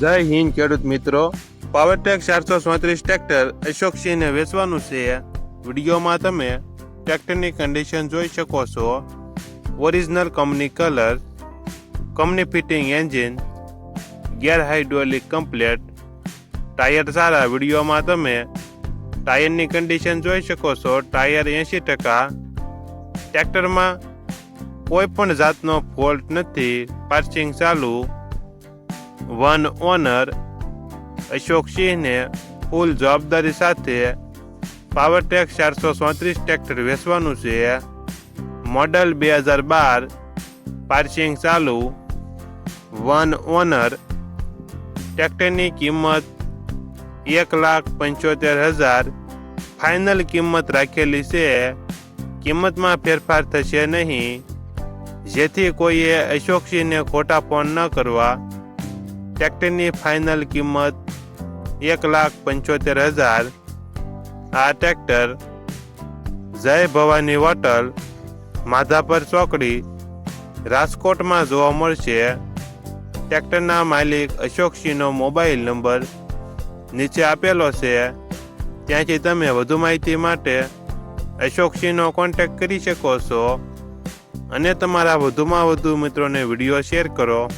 જય હિન્દ, ખેડૂત મિત્રો. પાવરટેક ચારસો ચોત્રીસ ટ્રેક્ટર અશોકસિંહને વેચવાનું છે. વિડીયોમાં તમે ટ્રેક્ટરની કન્ડિશન જોઈ શકો છો. Original company colour company fitting engine gear hydraulic complete tyre સારા વિડીયોમાં તમે ટાયરની કન્ડિશન જોઈ શકો છો. ટાયર એંશી ટકા. ટ્રેક્ટરમાં કોઈ પણ જાતનો ફોલ્ટ નથી. પાર્સિંગ ચાલુ. વન ઓનર અશોક સિંહને ફૂલ જવાબદારી સાથે પાવરટેક ચારસો ચોત્રીસ ટ્રેક્ટર વેચવાનું છે મોડલ બે હજાર બાર પાર્સિંગ ચાલુ વન ઓનર ટ્રેક્ટરની કિંમત એક લાખ પંચોતેર હજાર ફાઇનલ કિંમત રાખેલી છે કિંમતમાં ફેરફાર થશે નહીં જેથી કોઈએ અશોકસિંહને ખોટા ફોન ન કરવા ટ્રેક્ટરની ફાઇનલ કિંમત એક લાખ પંચોતેર હજાર. આ ટ્રેક્ટર જય ભવાની હોટલ માધાપર ચોકડી રાજકોટમાં જોવા મળશે. ટ્રેક્ટરના માલિક અશોકસિંહનો મોબાઈલ નંબર નીચે આપેલો છે. ત્યાંથી તમે વધુ માહિતી માટે અશોકસિંહનો કોન્ટેક્ટ કરી શકો છો. અને તમારા વધુમાં વધુ મિત્રોને વીડિયો શેર કરો.